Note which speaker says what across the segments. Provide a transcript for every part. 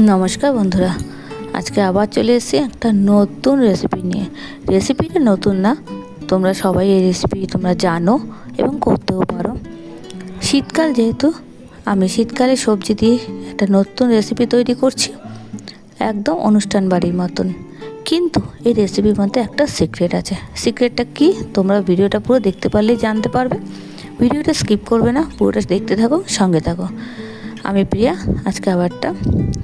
Speaker 1: নমস্কার বন্ধুরা, আজকে আবার চলে এসেছি একটা নতুন রেসিপি নিয়ে। রেসিপিটা নতুন না, তোমরা সবাই এই রেসিপি তোমরা জানো এবং করতেও পারো। শীতকাল যেহেতু, আমি শীতকালে সবজি দিয়ে একটা নতুন রেসিপি তৈরি করছি, একদম অনুষ্ঠান বাড়ির মতন। কিন্তু এই রেসিপির মধ্যে একটা সিক্রেট আছে। সিক্রেটটা কি? তোমরা ভিডিওটা পুরো দেখতে পারলেই জানতে পারবে। ভিডিওটা স্কিপ করবে না, পুরোটা দেখতে থাকো, সঙ্গে থাকো। আমি প্রিয়া, আজকে আবারটা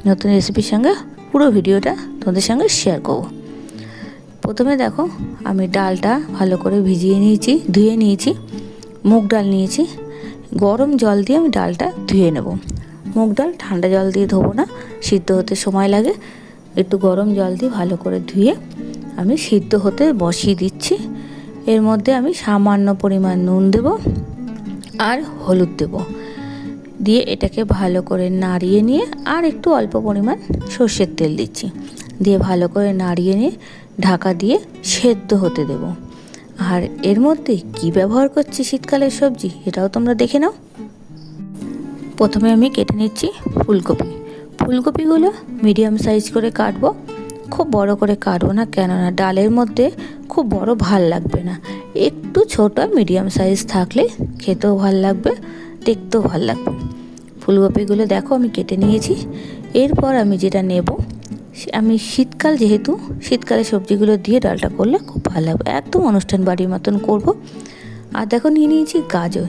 Speaker 1: নতুন রেসিপির সঙ্গে পুরো ভিডিওটা তোমাদের সঙ্গে শেয়ার করব। প্রথমে দেখো, আমি ডালটা ভালো করে ভিজিয়ে নিয়েছি, ধুয়ে নিয়েছি, মুগ ডাল নিয়েছি। গরম জল দিয়ে আমি ডালটা ধুয়ে নেব। মুগ ডাল ঠান্ডা জল দিয়ে ধোবো না, সিদ্ধ হতে সময় লাগে। একটু গরম জল দিয়ে ভালো করে ধুয়ে আমি সিদ্ধ হতে বসিয়ে দিচ্ছি। এর মধ্যে আমি সামান্য পরিমাণ নুন দেব আর হলুদ দেবো। দিয়ে এটাকে ভালো করে নাড়িয়ে নিয়ে আর একটু অল্প পরিমাণ সর্ষের তেল দিচ্ছি। দিয়ে ভালো করে নাড়িয়ে নিয়ে ঢাকা দিয়ে সেদ্ধ হতে দেব। আর এর মধ্যে কি ব্যবহার করছি শীতকালের সবজি এটাও তোমরা দেখে নাও। প্রথমে আমি কেটে নিচ্ছি ফুলকপি। ফুলকপিগুলো মিডিয়াম সাইজ করে কাটবো। খুব বড় করে কাটবো না, কেননা ডালের মধ্যে খুব বড় ভালো লাগবে না। একটু ছোট, মিডিয়াম সাইজ থাকলে খেতেও ভালো লাগবে। দেখতেও ভালো লাগবে। ফুলকপিগুলো দেখো, আমি কেটে নিয়েছি। এরপর আমি যেটা নেব আমি শীতকাল যেহেতু, শীতকালে সবজিগুলো দিয়ে ডালটা করলে খুব ভালো লাগবে। একদম অনুষ্ঠান বাড়ির মতন করব। আর দেখো, নিয়ে নিয়েছি গাজর।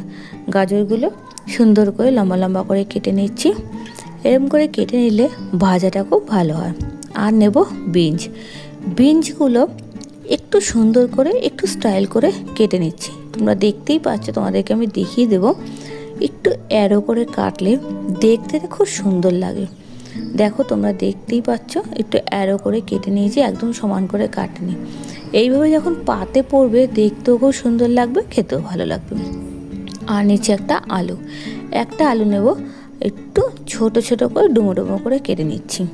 Speaker 1: গাজরগুলো সুন্দর করে লম্বা লম্বা করে কেটে নিচ্ছি। এরম করে কেটে নিলে ভাজাটা খুব ভালো হয়। আর নেব বিনস। বিনসগুলো একটু সুন্দর করে, একটু স্টাইল করে কেটে নিচ্ছি। তোমরা দেখতেই পাচ্ছ, তোমাদেরকে আমি দেখিয়ে দেবো। একটু অ্যারো করে কাটলে দেখতে খুব সুন্দর লাগে। দেখো তোমরা দেখতেই পাচ্ছ, একটু অ্যারো করে কেটে নিয়েছি, একদম সমান করে কাটেনি। এইভাবে যখন পাতে পড়বে, দেখতেও খুব সুন্দর লাগবে, খেতেও ভালো লাগবে। আর নিচে একটা আলু। একটা আলু নেব, একটু ছোট ছোট করে, ডুমো ডুমো করে কেটে নিচ্ছি।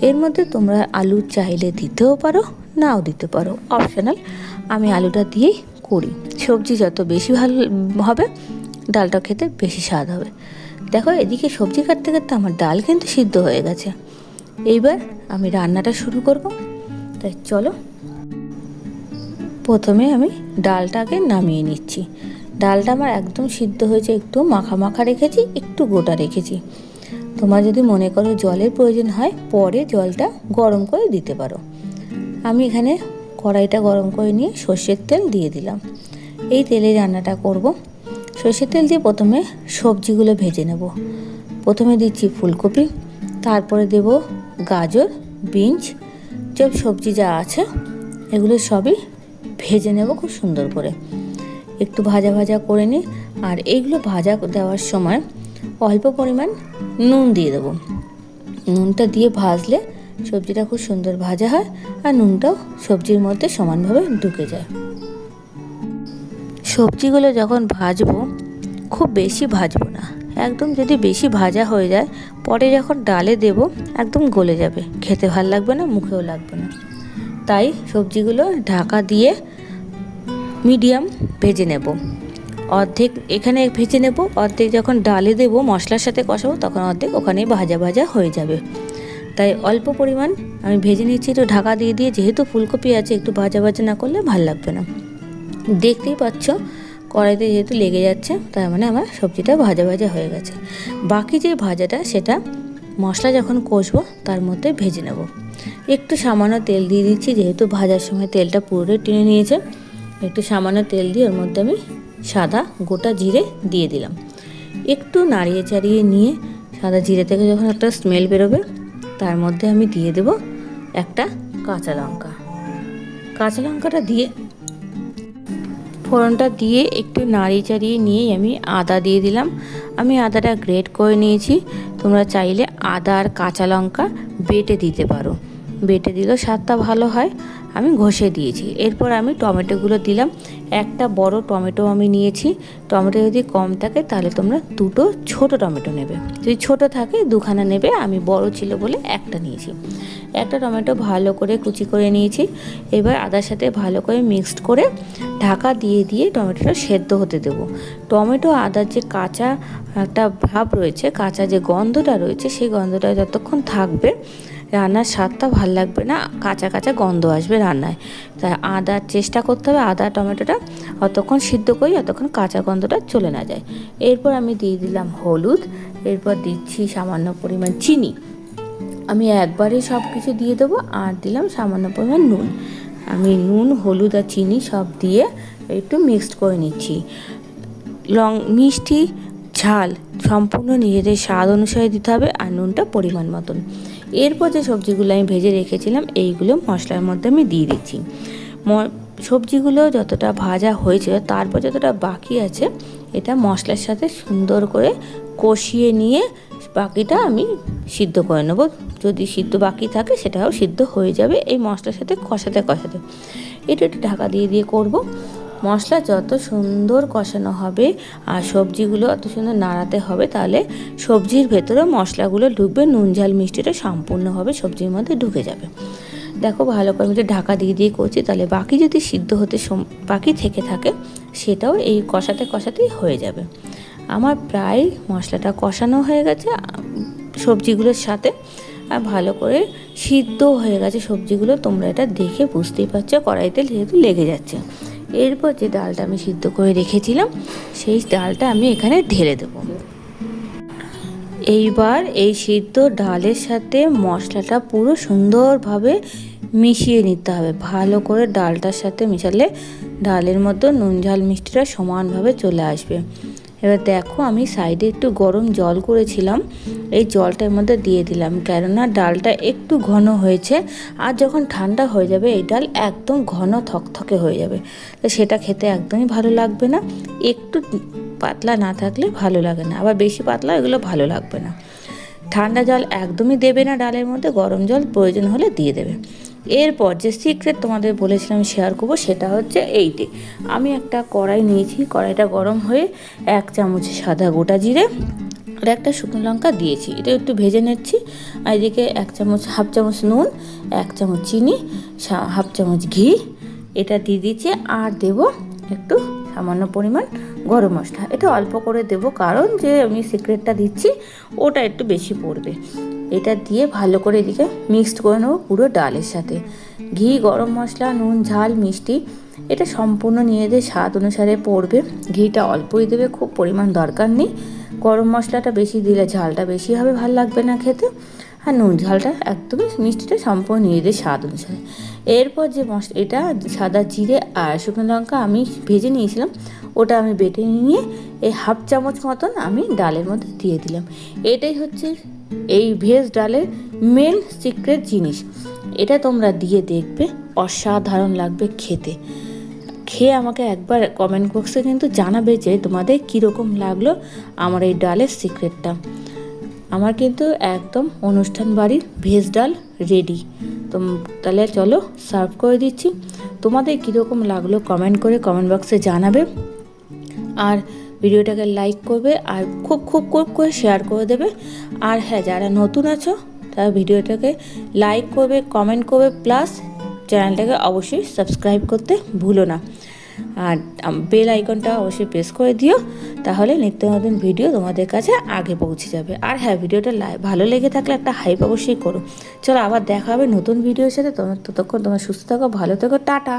Speaker 1: এর মধ্যে তোমরা আলু চাইলে দিতেও পারো, নাও দিতে পারো। অপশনাল, আমি আলুটা দিয়েই করি। সবজি যত বেশি ভালো হবে ডালটা খেতে বেশি স্বাদ হবে। দেখো, এদিকে সবজি কাটতে কাটতে আমার ডাল কিন্তু সিদ্ধ হয়ে গেছে। এইবার আমি রান্নাটা শুরু করব। তাই চলো। প্রথমে আমি ডালটাকে নামিয়ে নিচ্ছি। ডালটা আমার একদম সিদ্ধ হয়েছে, একটু মাখা মাখা রেখেছি, একটু গোটা রেখেছি। তোমার যদি মনে করো জলের প্রয়োজন হয়, পরে জলটা গরম করে দিতে পারো। আমি এখানে কড়াইটা গরম করে নিয়ে সর্ষের তেল দিয়ে দিলাম। এই তেলে রান্নাটা করব। সর্ষের তেল দিয়ে প্রথমে সবজিগুলো ভেজে নেব। প্রথমে দিচ্ছি ফুলকপি, তারপরে দেব গাজর, বিনস সব সবজি যা আছে, এগুলো সবই ভেজে নেব খুব সুন্দর করে। একটু ভাজা ভাজা করে নিই, আর এইগুলো ভাজা দেওয়ার সময় অল্প পরিমাণ নুন দিয়ে দেবো। নুনটা দিয়ে ভাজলে সবজিটা খুব সুন্দর ভাজা হয়, আর নুনটাও সবজির মধ্যে সমানভাবে ঢুকে যায়। সবজিগুলো যখন ভাজবো, খুব বেশি ভাজবো না। একদম যদি বেশি ভাজা হয়ে যায়, পরে যখন ডালে দেব, একদম গলে যাবে। খেতে ভালো লাগবে না, মুখেও লাগবে না। তাই সবজিগুলো ঢাকা দিয়ে মিডিয়াম ভেজে নেব। অর্ধেক এখানে ভেজে নেব, অর্ধেক যখন ডালে দেব, মশলার সাথে কষাবো, তখন অর্ধেক ওখানে ভাজা ভাজা হয়ে যাবে। তাই অল্প পরিমাণ আমি ভেজে নিচ্ছি একটু ঢাকা দিয়ে দিয়ে, যেহেতু ফুলকপি আছে, একটু ভাজা ভাজা না করলে ভালো লাগবে না। দেখতেই পাচ্ছ, কড়াইতে যেহেতু লেগে যাচ্ছে, তার মানে আমার সবজিটা ভাজা ভাজা হয়ে গেছে। বাকি যে ভাজাটা, সেটা মশলা যখন কষবো, তার মধ্যে ভেজে নেব। একটু সামান্য তেল দিয়ে দিচ্ছি, যেহেতু ভাজার সময় তেলটা পুরোটাই টেনে নিয়েছে। একটু সামান্য তেল দিয়ে ওর মধ্যে আমি সাদা গোটা জিরে দিয়ে দিলাম। একটু নাড়িয়ে চাড়িয়ে নিয়ে সাদা জিরে থেকে যখন একটা স্মেল বেরোবে, তার মধ্যে আমি দিয়ে দেব একটা কাঁচা লঙ্কা। কাঁচা লঙ্কাটা দিয়ে ফোড়নটা দিয়ে একটু নাড়িয়ে চাড়িয়ে নিয়েই আমি আদা দিয়ে দিলাম। আমি আদাটা গ্রেট করে নিয়েছি। তোমরা চাইলে আদা আর কাঁচা লঙ্কা বেটে দিতে পারো। বেটে দিলেও স্বাদটা ভালো হয়, আমি ঘষে দিয়েছি। এরপর আমি টমেটোগুলো দিলাম। একটা বড় টমেটো আমি নিয়েছি। টমেটো যদি কম থাকে, তাহলে তোমরা দুটো ছোট টমেটো নেবে। যদি ছোট থাকে, দুখানা নেবে। আমি বড় ছিল বলে একটা নিয়েছি। একটা টমেটো ভালো করে কুচি করে নিয়েছি। এবার আদার সাথে ভালো করে মিক্সড করে ঢাকা দিয়ে দিয়ে টমেটোটা সেদ্ধ হতে দেবো। টমেটো আদার যে কাঁচা একটা ভাব রয়েছে, কাঁচা যে গন্ধটা রয়েছে, সেই গন্ধটা যতক্ষণ থাকবে রান্নার স্বাদটা ভালো লাগবে না, কাঁচা কাঁচা গন্ধ আসবে রান্নায়। তাই আদার চেষ্টা করতে হবে আদা, টমেটোটা অতক্ষণ সিদ্ধ করি, অতক্ষণ কাঁচা গন্ধটা চলে না যায়। এরপর আমি দিয়ে দিলাম হলুদ, এরপর দিচ্ছি সামান্য পরিমাণ চিনি। আমি একবারে সব কিছু দিয়ে দেবো আর দিলাম সামান্য পরিমাণ নুন। আমি নুন, হলুদ আর চিনি সব দিয়ে একটু মিক্সড করে নিচ্ছি। লং, মিষ্টি ঝাল, সম্পূর্ণ নিজেদের স্বাদ অনুসারে দিতে হবে আর নুনটা পরিমাণ মতন। এরপর যে সবজিগুলো আমি ভেজে রেখেছিলাম, এইগুলো মশলার মধ্যে আমি দিয়ে দিচ্ছি। ম- সবজিগুলো যতটা ভাজা হয়েছিল তারপর যতটা বাকি আছে, এটা মশলার সাথে সুন্দর করে কষিয়ে নিয়ে বাকিটা আমি সিদ্ধ করে নেব। যদি সিদ্ধ বাকি থাকে, সেটাও সিদ্ধ হয়ে যাবে এই মশলার সাথে কষাতে কষাতে। এটা একটু ঢাকা দিয়ে দিয়ে করব। মশলা যত সুন্দর কষানো হবে আর সবজিগুলো অত সুন্দর নাড়াতে হবে, তাহলে সবজির ভেতরে মশলাগুলো ঢুকবে, নুন, ঝাল, মিষ্টিটা সম্পূর্ণভাবে সবজির মধ্যে ঢুকে যাবে। দেখো ভালো করে এটা ঢাকা দিয়ে দিয়ে করছি, তাহলে বাকি যদি সিদ্ধ হতে বাকি থেকে থাকে, সেটাও এই কষাতে কষাতেই হয়ে যাবে। আমার প্রায় মশলাটা কষানো হয়ে গেছে, সবজিগুলোর সাথে, আর ভালো করে সিদ্ধ হয়ে গেছে সবজিগুলো, তোমরা এটা দেখে বুঝতেই পারছ, কড়াইতে যেহেতু লেগে যাচ্ছে। এরপর যে ডালটা আমি সিদ্ধ করে রেখেছিলাম, সেই ডালটা আমি এখানে ঢেলে দেবো। এইবার এই সিদ্ধ ডালের সাথে মশলাটা পুরো সুন্দরভাবে মিশিয়ে নিতে হবে। ভালো করে ডালটার সাথে মিশালে ডালের মতো নুন ঝাল মিষ্টিটা সমানভাবে চলে আসবে। এবার দেখো আমি সাইডে একটু গরম জল করেছিলাম, এই জলটার মধ্যে দিয়ে দিলাম। কেননা ডালটা একটু ঘন হয়েছে, আর যখন ঠান্ডা হয়ে যাবে এই ডাল একদম ঘন থকথকে হয়ে যাবে। তো সেটা খেতে একদমই ভালো লাগবে না, একটু পাতলা না থাকলে ভালো লাগে না, আবার বেশি পাতলা এগুলো ভালো লাগবে না। ঠান্ডা জল একদমই দেবে না ডালের মধ্যে, গরম জল প্রয়োজন হলে দিয়ে দেবে। এরপর যে সিক্রেট তোমাদের বলেছিলাম শেয়ার করব সেটা হচ্ছে এইটি। আমি একটা কড়াই নিয়েছি, কড়াইটা গরম হয়ে এক চামচ সাদা গোটা জিরে আর একটা শুকনো লঙ্কা দিয়েছি। এটা একটু ভেজে নিচ্ছি। আর এদিকে এক চামচ, হাফ চামচ নুন, এক চামচ চিনি হাফ চামচ ঘি। এটা দিয়ে দিচ্ছি আর দেব একটু সামান্য পরিমাণ গরম মশলা। এটা অল্প করে দেব কারণ যে আমি সিক্রেটটা দিচ্ছি, ওটা একটু বেশি পড়বে। এটা দিয়ে ভালো করে এদিকে মিক্সড করে নেব পুরো ডালের সাথে। ঘি, গরম মশলা, নুন, ঝাল, মিষ্টি, এটা সম্পূর্ণ নিজেদের স্বাদ অনুসারে পড়বে। ঘিটা অল্পই দেবে, খুব পরিমাণ দরকার নেই। গরম মশলাটা বেশি দিলে ঝালটা বেশি হবে, ভালো লাগবে না খেতে। আর নুন, ঝালটা একদমই মিষ্টিটা সম্পূর্ণ নিজেদের স্বাদ অনুসারে। এরপর যে মশলা এটা সাদা জিরে আর শুকনো লঙ্কা আমি ভেজে নিয়েছিলাম। ওটা আমি বেটে নিয়ে এই হাফ চামচ মতন আমি ডালের মধ্যে দিয়ে দিলাম। এটাই হচ্ছে এই ভেজ ডালের মেন সিক্রেট জিনিস। এটা তোমরা দিয়ে দেখবে, অসাধারণ লাগবে খেতে। খেয়ে আমাকে একবার কমেন্ট বক্সে কিন্তু জানাবে যে তোমাদের কীরকম লাগল আমার এই ডালের সিক্রেটটা। আমার কিন্তু একদম অনুষ্ঠান বাড়ির ভেজ ডাল রেডি তো তাহলে চলো সার্ভ করে দিচ্ছি। তোমাদের কীরকম লাগল কমেন্ট করে কমেন্ট বক্সে জানাবে। আর ভিডিওটাকে লাইক করবে আর খুব খুব খুব করে শেয়ার করে দেবে। আর হ্যাঁ যারা নতুন আছো, তারা ভিডিওটাকে লাইক করবে কমেন্ট করবে প্লাস চ্যানেলটাকে অবশ্যই সাবস্ক্রাইব করতে ভুলো না। আর বেল আইকনটা অবশ্যই প্রেস করে দিও, তাহলে নিত্য নতুন ভিডিও তোমাদের কাছে আগে পৌঁছে যাবে। আর হ্যাঁ ভিডিওটা ভালো লেগে থাকলে একটা হাইপ অবশ্যই করো। চলো আবার দেখা হবে নতুন ভিডিওর সাথে। তোমার ততক্ষণ তোমার সুস্থ থাকো, ভালো থেকো, টাটা।